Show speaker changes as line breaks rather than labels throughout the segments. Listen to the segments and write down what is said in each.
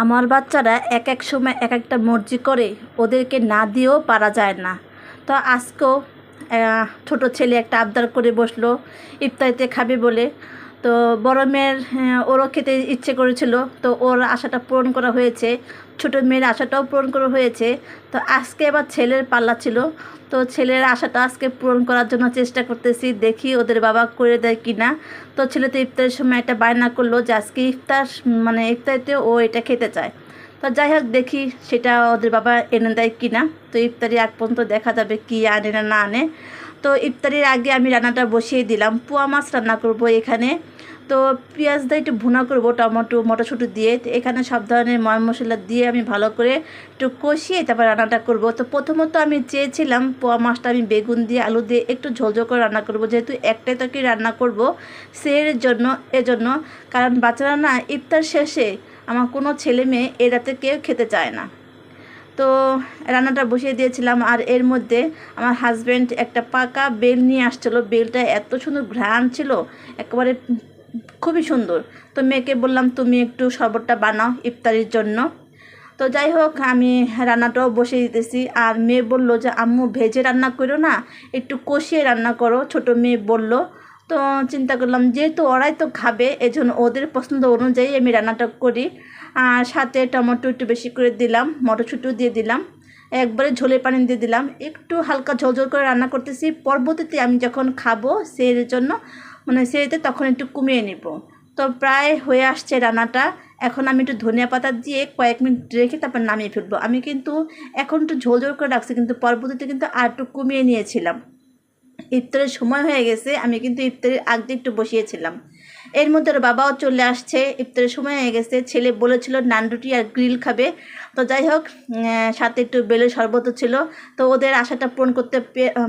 আমার বাচ্চারা এক এক সময় এক একটা মর্জি করে ওদেরকে না দিয়েও পারা যায় না। তো আজকেও ছোট ছেলে একটা আবদার করে বসল, ইফতারিতে খাবে বলে। তো বড় মেয়ের ওরও খেতে ইচ্ছে করেছিল, তো ওর আশাটা পূরণ করা হয়েছে। ছোট মেয়ের আশাটাও পূরণ করা হয়েছে। তো আজকে এবার ছেলের পাল্লা ছিল। তো ছেলের আশাটা আজকে পূরণ করার জন্য চেষ্টা করতেছি, দেখি ওদের বাবা করে দেয় কি না তো ছেলে তো ইফতারের সময় একটা বায়না করল যে আজকে ইফতার মানে ইফতারিতে ও এটা খেতে চায়। তো যাই হোক, দেখি সেটা ওদের বাবা এনে দেয় কি না তো ইফতারি আগ পর্যন্ত দেখা যাবে কি আনে না না আনে। তো ইফতারির আগে আমি রান্নাটা বসিয়ে দিলাম। পোয়া মাছ রান্না করব এখানে। তো পেঁয়াজ দিয়ে একটু ভুনা করব, টমেটো, মটরশুঁটি দিয়ে। এখানে সব ধরনের ময় মশলা দিয়ে আমি ভালো করে একটু কষিয়ে তারপর রান্নাটা করব। তো প্রথমত আমি চেয়েছিলাম পোয়া মাছটা আমি বেগুন দিয়ে, আলু দিয়ে একটু ঝোলঝোল করে রান্না করব। যেহেতু একটাই তো কি রান্না করব, সের জন্য এজন্য কারণ বাচ্চারা না ইফতার শেষে আমার কোনো ছেলে মেয়ে এ রাতে কেউ খেতে চায় না। তো রান্নাটা বসিয়ে দিয়েছিলাম আর এর মধ্যে আমার হাজব্যান্ড একটা পাকা বেল নিয়ে আসছিল। বেলটা এত সুন্দর ঘ্রাণ ছিল, একেবারে খুবই সুন্দর। তো মেয়েকে বললাম, তুমি একটু শরবতটা বানাও ইফতারির জন্য। তো যাই হোক, আমি রান্নাটাও বসিয়ে দিতেছি। আর মেয়ে বলল যে, আম্মু, ভেজে রান্না করো না, একটু কষিয়ে রান্না করো। ছোট মেয়ে বলল। তো চিন্তা করলাম, যেহেতু ওরাই তো খাবে, এজন্য ওদের পছন্দ অনুযায়ী আমি রান্নাটা করি। আর সাথে টমেটো একটু বেশি করে দিলাম, মটরশুঁটিও দিয়ে দিলাম। একবারে ঝোলে পানি দিয়ে দিলাম। একটু হালকা ঝোল করে রান্না করতেছি। পরবর্তীতে আমি যখন খাব, সেই জন্য মানে সেইতে তখন একটু কমিয়ে নিব। তো প্রায় হয়ে আসছে রান্নাটা। এখন আমি একটু ধনিয়া পাতা দিয়ে কয়েক মিনিট রেখে তারপর নামিয়ে ফেলব। আমি কিন্তু এখন একটু ঝোল ঝোল করে রাখছি, কিন্তু পরবর্তীতে কিন্তু আর একটু কমিয়ে নিয়েছিলাম। ইফতারের সময় হয়ে গেছে, আমি কিন্তু ইফতারের আগ দিয়ে একটু বসিয়েছিলাম। এর মধ্যে ওর বাবাও চলে আসছে, ইফতারের সময় হয়ে গেছে। ছেলে বলেছিল, নান রুটি আর গ্রিল খাবে। তো যাই হোক সাথে একটু বেলে শরবত ছিল। তো ওদের আশাটা পূরণ করতে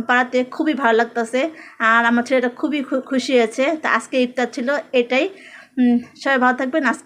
পারাতে খুবই ভালো লাগতেছে। আর আমার ছেলেটা খুবই খুশি হয়েছে। তো আজকে ইফতার ছিল এটাই। সবাই ভালো থাকবেন। আজকে